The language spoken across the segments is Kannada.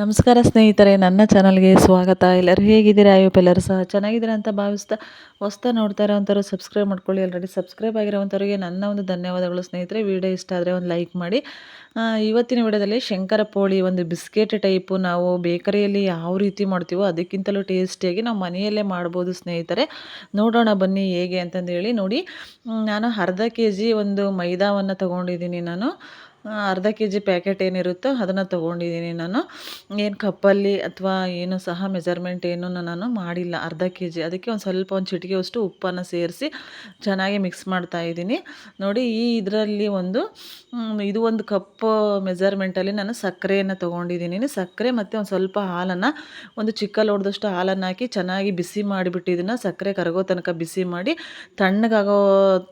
ನಮಸ್ಕಾರ ಸ್ನೇಹಿತರೆ, ನನ್ನ ಚಾನಲ್ಗೆ ಸ್ವಾಗತ. ಎಲ್ಲರೂ ಹೇಗಿದ್ದೀರಾ? ಅಯ್ಯಪ್ಪ ಎಲ್ಲರೂ ಸಹ ಚೆನ್ನಾಗಿದ್ದೀರಾ ಅಂತ ಭಾವಿಸ್ತಾ ಹೊಸ್ತಾ ನೋಡ್ತಾ ಇರೋವಂಥವ್ರು ಸಬ್ಸ್ಕ್ರೈಬ್ ಮಾಡ್ಕೊಳ್ಳಿ. ಆಲ್ರೆಡಿ ಸಬ್ಸ್ಕ್ರೈಬ್ ಆಗಿರೋವಂಥವ್ರಿಗೆ ನನ್ನ ಒಂದು ಧನ್ಯವಾದಗಳು ಸ್ನೇಹಿತರೆ. ವಿಡಿಯೋ ಇಷ್ಟ ಆದರೆ ಒಂದು ಲೈಕ್ ಮಾಡಿ. ಇವತ್ತಿನ ವಿಡಿಯೋದಲ್ಲಿ ಶಂಕರ ಪೋಳಿ ಒಂದು ಬಿಸ್ಕೆಟ್ ಟೈಪು ನಾವು ಬೇಕರಿಯಲ್ಲಿ ಯಾವ ರೀತಿ ಮಾಡ್ತೀವೋ ಅದಕ್ಕಿಂತಲೂ ಟೇಸ್ಟಿಯಾಗಿ ನಾವು ಮನೆಯಲ್ಲೇ ಮಾಡ್ಬೋದು ಸ್ನೇಹಿತರೆ. ನೋಡೋಣ ಬನ್ನಿ ಹೇಗೆ ಅಂತಂದು ಹೇಳಿ ನೋಡಿ ನಾನು ಅರ್ಧ ಕೆ ಜಿ ಒಂದು ಮೈದಾವನ್ನು ತೊಗೊಂಡಿದ್ದೀನಿ ನಾನು. ಅರ್ಧ ಕೆ ಜಿ ಪ್ಯಾಕೆಟ್ ಏನಿರುತ್ತೋ ಅದನ್ನು ತೊಗೊಂಡಿದ್ದೀನಿ ನಾನು. ಏನು ಕಪ್ಪಲ್ಲಿ ಅಥವಾ ಏನು ಸಹ ಮೆಜರ್ಮೆಂಟ್ ಏನೂ ನಾನು ಮಾಡಿಲ್ಲ ಅರ್ಧ ಕೆ ಜಿ ಅದಕ್ಕೆ ಒಂದು ಸ್ವಲ್ಪ ಒಂದು ಚಿಟಿಕೆಯಷ್ಟು ಉಪ್ಪನ್ನು ಸೇರಿಸಿ ಚೆನ್ನಾಗಿ ಮಿಕ್ಸ್ ಮಾಡ್ತಾ ಇದ್ದೀನಿ. ನೋಡಿ ಈ ಇದರಲ್ಲಿ ಒಂದು ಇದು ಒಂದು ಕಪ್ ಮೆಜರ್ಮೆಂಟಲ್ಲಿ ನಾನು ಸಕ್ಕರೆಯನ್ನು ತೊಗೊಂಡಿದ್ದೀನಿ. ಸಕ್ಕರೆ ಮತ್ತು ಒಂದು ಸ್ವಲ್ಪ ಹಾಲನ್ನು, ಒಂದು ಚಿಕ್ಕ ಲೋಡ್ದಷ್ಟು ಹಾಲನ್ನು ಹಾಕಿ ಚೆನ್ನಾಗಿ ಬಿಸಿ ಮಾಡಿಬಿಟ್ಟು ಇದನ್ನು ಸಕ್ಕರೆ ಕರಗೋ ತನಕ ಬಿಸಿ ಮಾಡಿ ತಣ್ಣಗಾಗೋ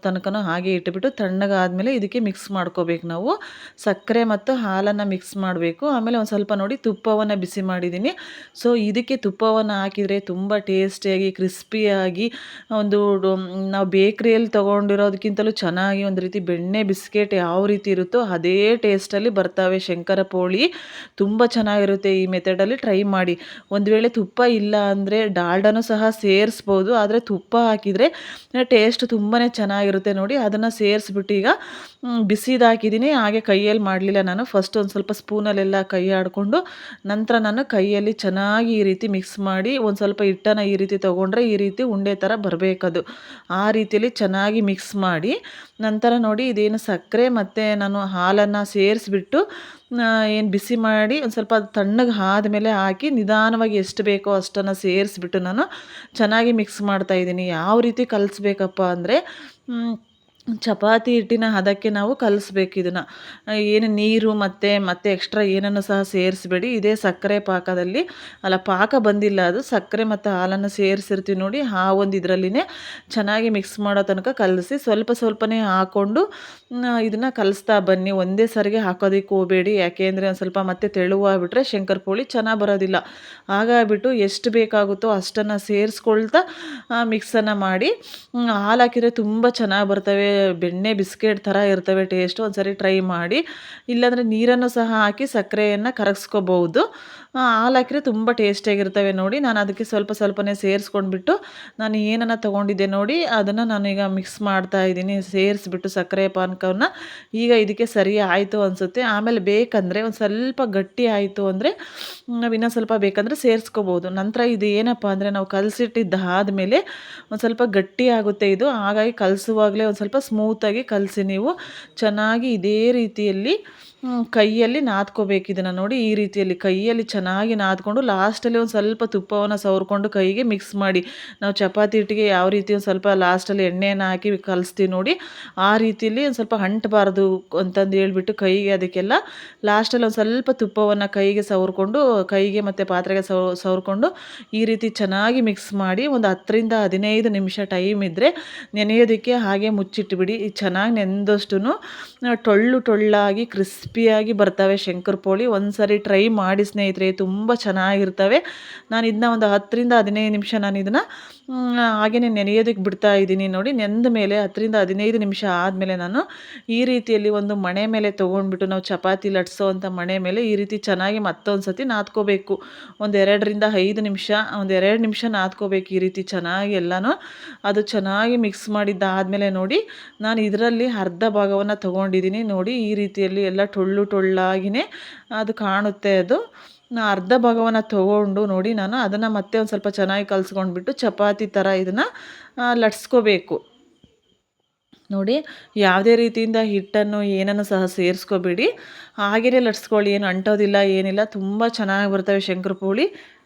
ತನಕನೂ ಹಾಗೆ ಇಟ್ಬಿಟ್ಟು ತಣ್ಣಗಾದಮೇಲೆ ಇದಕ್ಕೆ ಮಿಕ್ಸ್ ಮಾಡ್ಕೋಬೇಕು ನಾವು. ಸಕ್ಕರೆ ಮತ್ತು ಹಾಲನ್ನು ಮಿಕ್ಸ್ ಮಾಡಬೇಕು. ಆಮೇಲೆ ಒಂದು ಸ್ವಲ್ಪ ನೋಡಿ ತುಪ್ಪವನ್ನು ಬಿಸಿ ಮಾಡಿದ್ದೀನಿ. ಸೊ ಇದಕ್ಕೆ ತುಪ್ಪವನ್ನು ಹಾಕಿದರೆ ತುಂಬ ಟೇಸ್ಟಿಯಾಗಿ ಕ್ರಿಸ್ಪಿಯಾಗಿ ಒಂದು ನಾವು ಬೇಕ್ರಿಯಲ್ಲಿ ತೊಗೊಂಡಿರೋದಕ್ಕಿಂತಲೂ ಚೆನ್ನಾಗಿ ಒಂದು ರೀತಿ ಬೆಣ್ಣೆ, ಬಿಸ್ಕೆಟ್ ಯಾವ ರೀತಿ ಇರುತ್ತೋ ಅದೇ ಟೇಸ್ಟಲ್ಲಿ ಬರ್ತವೆ ಶಂಕರ ಪೋಳಿ ತುಂಬ ಚೆನ್ನಾಗಿರುತ್ತೆ ಈ ಮೆಥಡಲ್ಲಿ ಟ್ರೈ ಮಾಡಿ. ಒಂದು ವೇಳೆ ತುಪ್ಪ ಇಲ್ಲ ಅಂದರೆ ಡಾಲ್ಡನೂ ಸಹ ಸೇರಿಸ್ಬೋದು. ಆದರೆ ತುಪ್ಪ ಹಾಕಿದರೆ ಟೇಸ್ಟ್ ತುಂಬಾ ಚೆನ್ನಾಗಿರುತ್ತೆ ನೋಡಿ. ಅದನ್ನು ಸೇರಿಸ್ಬಿಟ್ಟು ಈಗ ಬಿಸಿದಾಕಿದ್ದೀನಿ. ಬಿಸಿದು ಹಾಗೆ ಕೈಯಲ್ಲಿ ಮಾಡಲಿಲ್ಲ ನಾನು. ಫಸ್ಟ್ ಒಂದು ಸ್ವಲ್ಪ ಸ್ಪೂನಲ್ಲೆಲ್ಲ ಕೈ ಆಡಿಕೊಂಡು ನಂತರ ನಾನು ಕೈಯಲ್ಲಿ ಚೆನ್ನಾಗಿ ಈ ರೀತಿ ಮಿಕ್ಸ್ ಮಾಡಿ ಒಂದು ಸ್ವಲ್ಪ ಹಿಟ್ಟನ್ನು ಈ ರೀತಿ ತೊಗೊಂಡ್ರೆ ಈ ರೀತಿ ಉಂಡೆ ಥರ ಬರಬೇಕದು. ಆ ರೀತಿಯಲ್ಲಿ ಚೆನ್ನಾಗಿ ಮಿಕ್ಸ್ ಮಾಡಿ ನಂತರ ನೋಡಿ ಇದೇನು ಸಕ್ಕರೆ ಮತ್ತು ನಾನು ಹಾಲನ್ನು ಸೇರಿಸ್ಬಿಟ್ಟು ಏನು ಬಿಸಿ ಮಾಡಿ ಒಂದು ಸ್ವಲ್ಪ ತಣ್ಣಗೆ ಆದಮೇಲೆ ಹಾಕಿ ನಿಧಾನವಾಗಿ ಎಷ್ಟು ಬೇಕೋ ಅಷ್ಟನ್ನು ಸೇರಿಸ್ಬಿಟ್ಟು ನಾನು ಚೆನ್ನಾಗಿ ಮಿಕ್ಸ್ ಮಾಡ್ತಾ ಇದ್ದೀನಿ. ಯಾವ ರೀತಿ ಕಲಿಸ್ಬೇಕಪ್ಪ ಅಂದರೆ ಚಪಾತಿ ಹಿಟ್ಟಿನ ಹದಕ್ಕೆ ನಾವು ಕಲಿಸ್ಬೇಕು ಇದನ್ನು. ಏನು ನೀರು ಮತ್ತು, ಮತ್ತೆ ಎಕ್ಸ್ಟ್ರಾ ಏನನ್ನು ಸಹ ಸೇರಿಸ್ಬೇಡಿ. ಇದೇ ಸಕ್ಕರೆ ಪಾಕದಲ್ಲಿ, ಅಲ್ಲ, ಪಾಕ ಬಂದಿಲ್ಲ ಅದು, ಸಕ್ಕರೆ ಮತ್ತು ಹಾಲನ್ನು ಸೇರಿಸಿರ್ತೀವಿ ನೋಡಿ, ಆ ಒಂದು ಇದರಲ್ಲಿನೇ ಚೆನ್ನಾಗಿ ಮಿಕ್ಸ್ ಮಾಡೋ ತನಕ ಕಲಸಿ, ಸ್ವಲ್ಪ ಸ್ವಲ್ಪನೇ ಹಾಕ್ಕೊಂಡು ಇದನ್ನು ಕಲಿಸ್ತಾ ಬನ್ನಿ. ಒಂದೇ ಸರಿಗೆ ಹಾಕೋದಕ್ಕೆ ಹೋಗಬೇಡಿ. ಯಾಕೆಂದರೆ ಒಂದು ಸ್ವಲ್ಪ ಮತ್ತೆ ತೆಳುವಾಗ್ಬಿಟ್ರೆ ಶಂಕರ್ ಪೋಳಿ ಚೆನ್ನಾಗಿ ಬರೋದಿಲ್ಲ. ಹಾಗಾಗ್ಬಿಟ್ಟು ಎಷ್ಟು ಬೇಕಾಗುತ್ತೋ ಅಷ್ಟನ್ನು ಸೇರಿಸ್ಕೊಳ್ತಾ ಮಿಕ್ಸನ್ನು ಮಾಡಿ ಹಾಲು ಹಾಕಿದರೆ ತುಂಬ ಚೆನ್ನಾಗಿ ಬರ್ತವೆ. ಬೆಣ್ಣೆ ಬಿಸ್ಕೆಟ್ ಥರ ಇರ್ತವೆ ಟೇಸ್ಟು ಒಂದ್ಸರಿ ಟ್ರೈ ಮಾಡಿ. ಇಲ್ಲಾಂದರೆ ನೀರನ್ನು ಸಹ ಹಾಕಿ ಸಕ್ಕರೆಯನ್ನು ಕರಗಿಸ್ಕೋಬಹುದು. ಹಾಲು ಹಾಕಿದ್ರೆ ತುಂಬ ಟೇಸ್ಟಿಯಾಗಿರ್ತವೆ ನೋಡಿ. ನಾನು ಅದಕ್ಕೆ ಸ್ವಲ್ಪ ಸ್ವಲ್ಪನೇ ಸೇರಿಸ್ಕೊಂಡ್ಬಿಟ್ಟು ನಾನು ಏನನ್ನು ತೊಗೊಂಡಿದ್ದೆ ನೋಡಿ, ಅದನ್ನು ನಾನೀಗ ಮಿಕ್ಸ್ ಮಾಡ್ತಾ ಇದ್ದೀನಿ. ಸೇರಿಸ್ಬಿಟ್ಟು ಸಕ್ಕರೆ ಪಾನಕವನ್ನು. ಈಗ ಇದಕ್ಕೆ ಸರಿ ಆಯಿತು ಅನಿಸುತ್ತೆ. ಆಮೇಲೆ ಬೇಕಂದರೆ ಒಂದು ಸ್ವಲ್ಪ ಗಟ್ಟಿ ಆಯಿತು ಅಂದರೆ ನಾವು ಇನ್ನೂ ಸ್ವಲ್ಪ ಬೇಕಂದರೆ ಸೇರಿಸ್ಕೋಬೋದು ನಂತರ ಇದು ಏನಪ್ಪ ಅಂದರೆ ನಾವು ಕಲಸಿಟ್ಟಿದ್ದಾದಮೇಲೆ ಒಂದು ಸ್ವಲ್ಪ ಗಟ್ಟಿ ಆಗುತ್ತೆ ಇದು. ಹಾಗಾಗಿ ಕಲಸುವಾಗಲೇ ಒಂದು ಸ್ವಲ್ಪ ಸ್ಮೂತಾಗಿ ಕಲಸಿ ನೀವು ಚೆನ್ನಾಗಿ ಇದೇ ರೀತಿಯಲ್ಲಿ ಕೈಯಲ್ಲಿ ನಾದ್ಕೋಬೇಕು ಇದನ್ನು ನೋಡಿ. ಈ ರೀತಿಯಲ್ಲಿ ಕೈಯಲ್ಲಿ ಚೆನ್ನಾಗಿ ನಾದ್ಕೊಂಡು ಲಾಸ್ಟಲ್ಲಿ ಒಂದು ಸ್ವಲ್ಪ ತುಪ್ಪವನ್ನು ಸವರ್ಕೊಂಡು ಕೈಗೆ ಮಿಕ್ಸ್ ಮಾಡಿ. ನಾವು ಚಪಾತಿ ಹಿಟ್ಟಿಗೆ ಯಾವ ರೀತಿ ಒಂದು ಸ್ವಲ್ಪ ಲಾಸ್ಟಲ್ಲಿ ಎಣ್ಣೆಯನ್ನು ಹಾಕಿ ಕಲಿಸ್ತೀವಿ ನೋಡಿ. ಆ ರೀತಿಯಲ್ಲಿ ಒಂದು ಸ್ವಲ್ಪ ಅಂಟಬಾರ್ದು ಅಂತಂದು ಹೇಳ್ಬಿಟ್ಟು ಕೈಗೆ ಅದಕ್ಕೆಲ್ಲ ಲಾಸ್ಟಲ್ಲಿ ಒಂದು ಸ್ವಲ್ಪ ತುಪ್ಪವನ್ನು ಕೈಗೆ ಸವರ್ಕೊಂಡು, ಕೈಗೆ ಮತ್ತು ಪಾತ್ರೆಗೆ ಸವ, ಸವರ್ಕೊಂಡು ಈ ರೀತಿ ಚೆನ್ನಾಗಿ ಮಿಕ್ಸ್ ಮಾಡಿ ಒಂದು ಹತ್ತರಿಂದ ಹದಿನೈದು ನಿಮಿಷ ಟೈಮ್ ಇದ್ದರೆ ನೆನೆಯೋದಕ್ಕೆ ಹಾಗೆ ಮುಚ್ಚಿಟ್ಬಿಡಿ. ಇದು ಚೆನ್ನಾಗಿ ನೆನೆದಷ್ಟು ಟೊಳ್ಳು ಟೊಳ್ಳಾಗಿ ಕ್ರಿಸ್ಪಿಯಾಗಿ ಬರ್ತವೆ ಶಂಕರ್ ಪೋಳಿ. ಒಂದು ಸರಿ ಟ್ರೈ ಮಾಡಿ ಸ್ನೇಹಿತರೆ, ತುಂಬ ಚೆನ್ನಾಗಿರ್ತವೆ. ನಾನು ಇದನ್ನ ಒಂದು ಹತ್ತರಿಂದ ಹದಿನೈದು ನಿಮಿಷ ನಾನು ಇದನ್ನು ಹಾಗೆಯೇ ನೆನೆಯೋದಕ್ಕೆ ಬಿಡ್ತಾ ಇದ್ದೀನಿ ನೋಡಿ. ನೆಂದ ಮೇಲೆ ಹತ್ತರಿಂದ ಹದಿನೈದು ನಿಮಿಷ ಆದಮೇಲೆ ನಾನು ಈ ರೀತಿಯಲ್ಲಿ ಒಂದು ಮಣೆ ಮೇಲೆ ತೊಗೊಂಡ್ಬಿಟ್ಟು ನಾವು ಚಪಾತಿ ಲಟ್ಸೋ ಅಂಥ ಮಣೆ ಮೇಲೆ ಈ ರೀತಿ ಚೆನ್ನಾಗಿ ಮತ್ತೊಂದು ಸತಿ ನಾದ್ಕೋಬೇಕು. ಒಂದು ಎರಡರಿಂದ ಐದು ನಿಮಿಷ, ಒಂದು ಎರಡು ನಿಮಿಷ ನಾದ್ಕೋಬೇಕು ಈ ರೀತಿ ಚೆನ್ನಾಗಿ ಎಲ್ಲನೂ. ಅದು ಚೆನ್ನಾಗಿ ಮಿಕ್ಸ್ ಮಾಡಿದ್ದಾದಮೇಲೆ ನೋಡಿ, ನಾನು ಇದರಲ್ಲಿ ಅರ್ಧ ಭಾಗವನ್ನು ತೊಗೊಂಡಿದ್ದೀನಿ ನೋಡಿ. ಈ ರೀತಿಯಲ್ಲಿ ಎಲ್ಲ ಟೊಳ್ಳು ಟೊಳ್ಳಾಗಿಯೇ ಅದು ಕಾಣುತ್ತೆ ಅದು. ಅರ್ಧ ಭಾಗವನ್ನು ತೊಗೊಂಡು ನೋಡಿ ನಾನು ಅದನ್ನು ಮತ್ತೆ ಒಂದು ಸ್ವಲ್ಪ ಚೆನ್ನಾಗಿ ಕಲಿಸ್ಕೊಂಡ್ಬಿಟ್ಟು ಚಪಾತಿ ಥರ ಇದನ್ನು ಲಟ್ಸ್ಕೋಬೇಕು. ನೋಡಿ ಯಾವುದೇ ರೀತಿಯಿಂದ ಹಿಟ್ಟನ್ನು ಏನನ್ನು ಸಹ ಸೇರಿಸ್ಕೋಬೇಡಿ. ಹಾಗೆಯೇ ಲಟ್ಸ್ಕೊಳ್ಳಿ ಏನು ಅಂಟೋದಿಲ್ಲ ಏನಿಲ್ಲ ತುಂಬ ಚೆನ್ನಾಗಿ ಬರ್ತವೆ ಶಂಕರ ಪೋಳಿ ಆ,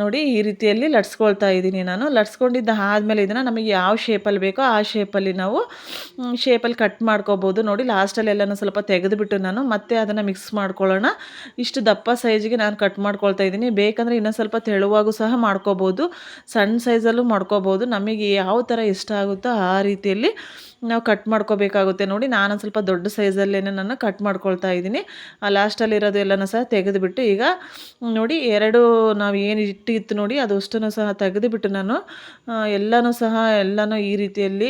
ನೋಡಿ ಈ ರೀತಿಯಲ್ಲಿ ಲಟ್ಸ್ಕೊಳ್ತಾ ಇದ್ದೀನಿ ನಾನು. ಲಟ್ಸ್ಕೊಂಡಿದ್ದ ಆದಮೇಲೆ ಇದನ್ನು ನಮಗೆ ಯಾವ ಶೇಪಲ್ಲಿ ಬೇಕೋ ಆ ಶೇಪಲ್ಲಿ ನಾವು ಶೇಪಲ್ಲಿ ಕಟ್ ಮಾಡ್ಕೋಬೋದು. ನೋಡಿ ಲಾಸ್ಟಲ್ಲಿ ಎಲ್ಲನೂ ಸ್ವಲ್ಪ ತೆಗೆದುಬಿಟ್ಟು ನಾನು ಮತ್ತೆ ಅದನ್ನು ಮಿಕ್ಸ್ ಮಾಡ್ಕೊಳ್ಳೋಣ. ಇಷ್ಟು ದಪ್ಪ ಸೈಜಿಗೆ ನಾನು ಕಟ್ ಮಾಡ್ಕೊಳ್ತಾ ಇದ್ದೀನಿ. ಬೇಕಂದರೆ ಇನ್ನೂ ಸ್ವಲ್ಪ ತೆಳುವಾಗೂ ಸಹ ಮಾಡ್ಕೋಬೋದು. ಸಣ್ಣ ಸೈಜಲ್ಲೂ ಮಾಡ್ಕೋಬೋದು. ನಮಗೆ ಯಾವ ಥರ ಇಷ್ಟ ಆಗುತ್ತೋ ಆ ರೀತಿಯಲ್ಲಿ ನಾವು ಕಟ್ ಮಾಡ್ಕೋಬೇಕಾಗುತ್ತೆ ನೋಡಿ. ನಾನು ಸ್ವಲ್ಪ ದೊಡ್ಡ ಸೈಜಲ್ಲೇ ನಾನು ಕಟ್ ಮಾಡ್ಕೊಳ್ತಾ ಇದ್ದೀನಿ. ಆ ಲಾಸ್ಟಲ್ಲಿರೋದು ಎಲ್ಲನೂ ಸಹ ತೆಗೆದುಬಿಟ್ಟು ಈಗ ನೋಡಿ ಎರಡು ನಾವು ಏನು ಇಟ್ಟಿತ್ತು ನೋಡಿ ಅದು ಅಷ್ಟನ್ನು ಸಹ ತೆಗೆದುಬಿಟ್ಟು ನಾನು ಎಲ್ಲನೂ ಸಹ ಎಲ್ಲನೂ ಈ ರೀತಿಯಲ್ಲಿ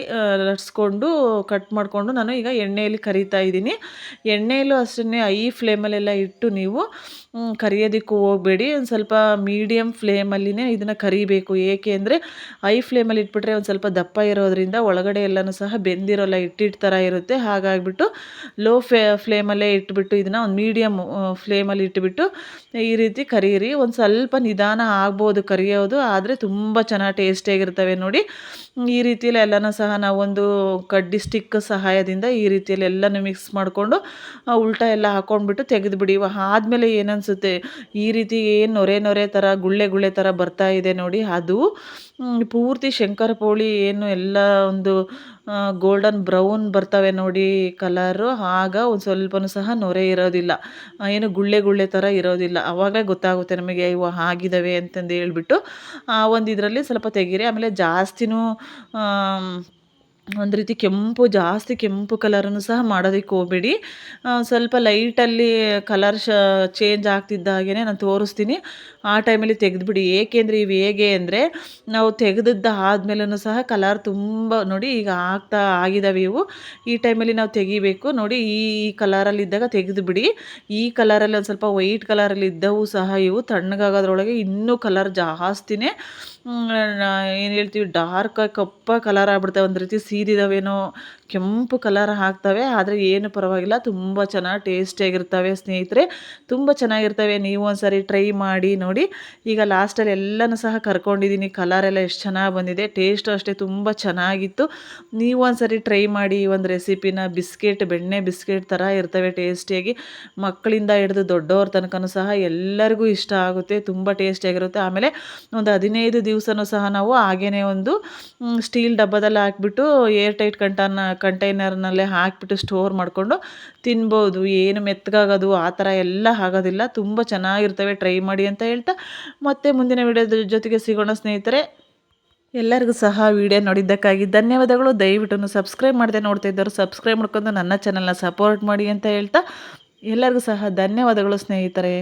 ಲಟ್ಸ್ಕೊಂಡು ಕಟ್ ಮಾಡಿಕೊಂಡು ನಾನು ಈಗ ಎಣ್ಣೆಯಲ್ಲಿ ಕರಿತಾ ಇದ್ದೀನಿ. ಎಣ್ಣೆಯಲ್ಲೂ ಅಷ್ಟನ್ನೇ ಐ ಫ್ಲೇಮಲ್ಲೆಲ್ಲ ಇಟ್ಟು ನೀವು ಕರಿಯೋದಕ್ಕೂ ಹೋಗಬೇಡಿ. ಒಂದು ಸ್ವಲ್ಪ ಮೀಡಿಯಮ್ ಫ್ಲೇಮಲ್ಲಿನೇ ಇದನ್ನು ಕರಿಬೇಕು. ಏಕೆ ಅಂದರೆ ಹೈ ಫ್ಲೇಮಲ್ಲಿ ಇಟ್ಬಿಟ್ರೆ ಒಂದು ಸ್ವಲ್ಪ ದಪ್ಪ ಇರೋದ್ರಿಂದ ಒಳಗಡೆ ಎಲ್ಲನೂ ಸಹ ಬೆಂದಿರೋಲ್ಲ ಇಟ್ಟಿಟ್ಟು ಥರ ಇರುತ್ತೆ. ಹಾಗಾಗಿಬಿಟ್ಟು ಲೋ ಫ್ಲೇ ಫ್ಲೇಮಲ್ಲೇ ಇಟ್ಬಿಟ್ಟು ಇದನ್ನು ಒಂದು ಮೀಡಿಯಮ್ ಫ್ಲೇಮಲ್ಲಿ ಇಟ್ಬಿಟ್ಟು ಈ ರೀತಿ ಕರೀರಿ. ಒಂದು ಸ್ವಲ್ಪ ನಿಧಾನ ಆಗ್ಬೋದು ಕರಿಯೋದು. ಆದರೆ ತುಂಬ ಚೆನ್ನಾಗಿ ಟೇಸ್ಟಿಯಾಗಿರ್ತವೆ ನೋಡಿ. ಈ ರೀತಿಯಲ್ಲಿ ಎಲ್ಲನೂ ಸಹ ನಾವೊಂದು ಕಡ್ಡಿ ಸ್ಟಿಕ್ ಸಹಾಯದಿಂದ ಈ ರೀತಿಯಲ್ಲಿ ಎಲ್ಲನೂ ಮಿಕ್ಸ್ ಮಾಡಿಕೊಂಡು ಉಲ್ಟಾ ಎಲ್ಲ ಹಾಕ್ಕೊಂಡ್ಬಿಟ್ಟು ತೆಗೆದುಬಿಡಿ. ಆದಮೇಲೆ ಏನನ್ಸುತ್ತೆ ಈ ರೀತಿ ಏನು ನೊರೆ ನೊರೆ ಥರ ಗುಳ್ಳೆ ಗುಳ್ಳೆ ಥರ ಬರ್ತಾ ಇದೆ ನೋಡಿ. ಅದು ಪೂರ್ತಿ ಶಂಕರಪೋಳಿ ಏನು ಎಲ್ಲ ಒಂದು ಗೋಲ್ಡನ್ ಬ್ರೌನ್ ಬರ್ತವೆ ನೋಡಿ ಕಲರು ಆಗ ಒಂದು ಸ್ವಲ್ಪನೂ ಸಹ ನೊರೆ ಇರೋದಿಲ್ಲ. ಏನು ಗುಳ್ಳೆ ಗುಳ್ಳೆ ಥರ ಇರೋದಿಲ್ಲ. ಆವಾಗಲೇ ಗೊತ್ತಾಗುತ್ತೆ ನಮಗೆ ಇವು ಆಗಿದ್ದಾವೆ ಅಂತಂದು ಹೇಳ್ಬಿಟ್ಟು. ಒಂದು ಇದರಲ್ಲಿ ಸ್ವಲ್ಪ ತೆಗೀರಿ. ಆಮೇಲೆ ಜಾಸ್ತಿನೂ ಒಂದು ರೀತಿ ಕೆಂಪು, ಜಾಸ್ತಿ ಕೆಂಪು ಕಲರನ್ನು ಸಹ ಮಾಡೋದಕ್ಕೆ ಹೋಗಬೇಡಿ. ಸ್ವಲ್ಪ ಲೈಟಲ್ಲಿ ಕಲರ್ ಶ ಚೇಂಜ್ ಆಗ್ತಿದ್ದ ಹಾಗೆಯೇ ನಾನು ತೋರಿಸ್ತೀನಿ. ಆ ಟೈಮಲ್ಲಿ ತೆಗೆದುಬಿಡಿ. ಏಕೆಂದರೆ ಇವು ಹೇಗೆ ಅಂದರೆ, ನಾವು ತೆಗೆದಿದ್ದ ಆದ್ಮೇಲೂ ಸಹ ಕಲರ್ ತುಂಬ ನೋಡಿ ಈಗ ಆಗ್ತಾ ಆಗಿದ್ದಾವೆ ಇವು. ಈ ಟೈಮಲ್ಲಿ ನಾವು ತೆಗಿಬೇಕು. ನೋಡಿ ಈ ಕಲರಲ್ಲಿ ಇದ್ದಾಗ ತೆಗೆದುಬಿಡಿ. ಈ ಕಲರಲ್ಲಿ ಒಂದು ಸ್ವಲ್ಪ ವೈಟ್ ಕಲರಲ್ಲಿ ಇದ್ದವು ಸಹ ಇವು. ತಣ್ಣಗಾಗೋದ್ರೊಳಗೆ ಇನ್ನೂ ಕಲರ್ ಜಾಸ್ತಿನೇ. ಏನು ಹೇಳ್ತೀವಿ ಡಾರ್ಕ್ ಕಪ್ಪ ಕಲರ್ ಆಗ್ಬಿಡ್ತವೆ. ಒಂದು ರೀತಿ ಸೀದಿದವೇನೋ ಕೆಂಪು ಕಲರ್ ಹಾಕ್ತವೆ. ಆದರೆ ಏನು ಪರವಾಗಿಲ್ಲ, ತುಂಬ ಚೆನ್ನಾಗಿ ಟೇಸ್ಟಿಯಾಗಿರ್ತವೆ ಸ್ನೇಹಿತರೆ. ತುಂಬ ಚೆನ್ನಾಗಿರ್ತವೆ. ನೀವು ಒಂದ್ಸರಿ ಟ್ರೈ ಮಾಡಿ ನೋಡಿ. ಈಗ ಲಾಸ್ಟಲ್ಲಿ ಎಲ್ಲನೂ ಸಹ ಕರ್ಕೊಂಡಿದ್ದೀನಿ ಕಲರ್ ಎಲ್ಲ ಎಷ್ಟು ಚೆನ್ನಾಗಿ ಬಂದಿದೆ. ಟೇಸ್ಟು ಅಷ್ಟೇ ತುಂಬ ಚೆನ್ನಾಗಿತ್ತು. ನೀವು ಒಂದ್ಸರಿ ಟ್ರೈ ಮಾಡಿ ಒಂದು ರೆಸಿಪಿನ ಬಿಸ್ಕೆಟ್, ಬೆಣ್ಣೆ ಬಿಸ್ಕೆಟ್ ಥರ ಇರ್ತವೆ ಟೇಸ್ಟಿಯಾಗಿ ಮಕ್ಕಳಿಂದ ಹಿಡಿದು ದೊಡ್ಡವ್ರ ತನಕನೂ ಸಹ ಎಲ್ಲರಿಗೂ ಇಷ್ಟ ಆಗುತ್ತೆ. ತುಂಬ ಟೇಸ್ಟಿಯಾಗಿರುತ್ತೆ ಆಮೇಲೆ ಒಂದು ಹದಿನೈದು ದಿವಸನೂ ಸಹ ನಾವು ಹಾಗೇ ಒಂದು ಸ್ಟೀಲ್ ಡಬ್ಬದಲ್ಲಿ ಹಾಕ್ಬಿಟ್ಟು ಏರ್ ಟೈಟ್ ಕಂಟನ ಕಂಟೈನರ್ನಲ್ಲೇ ಹಾಕಿಬಿಟ್ಟು ಸ್ಟೋರ್ ಮಾಡಿಕೊಂಡು ತಿನ್ಬೋದು. ಏನು ಮೆತ್ತಗಾಗೋದು ಆ ಥರ ಎಲ್ಲ ಆಗೋದಿಲ್ಲ. ತುಂಬ ಚೆನ್ನಾಗಿರ್ತವೆ. ಟ್ರೈ ಮಾಡಿ ಅಂತ ಹೇಳ್ತಾ ಮತ್ತೆ ಮುಂದಿನ ವಿಡಿಯೋದ ಜೊತೆಗೆ ಸಿಗೋಣ ಸ್ನೇಹಿತರೆ. ಎಲ್ಲರಿಗೂ ಸಹ ವಿಡಿಯೋ ನೋಡಿದ್ದಕ್ಕಾಗಿ ಧನ್ಯವಾದಗಳು. ದಯವಿಟ್ಟು ಸಬ್ಸ್ಕ್ರೈಬ್ ಮಾಡದೆ ನೋಡ್ತಾ ಇದ್ದವರು ಸಬ್ಸ್ಕ್ರೈಬ್ ಮಾಡ್ಕೊಂಡು ನನ್ನ ಚಾನಲ್ನ ಸಪೋರ್ಟ್ ಮಾಡಿ ಅಂತ ಹೇಳ್ತಾ ಎಲ್ಲರಿಗೂ ಸಹ ಧನ್ಯವಾದಗಳು ಸ್ನೇಹಿತರೆ.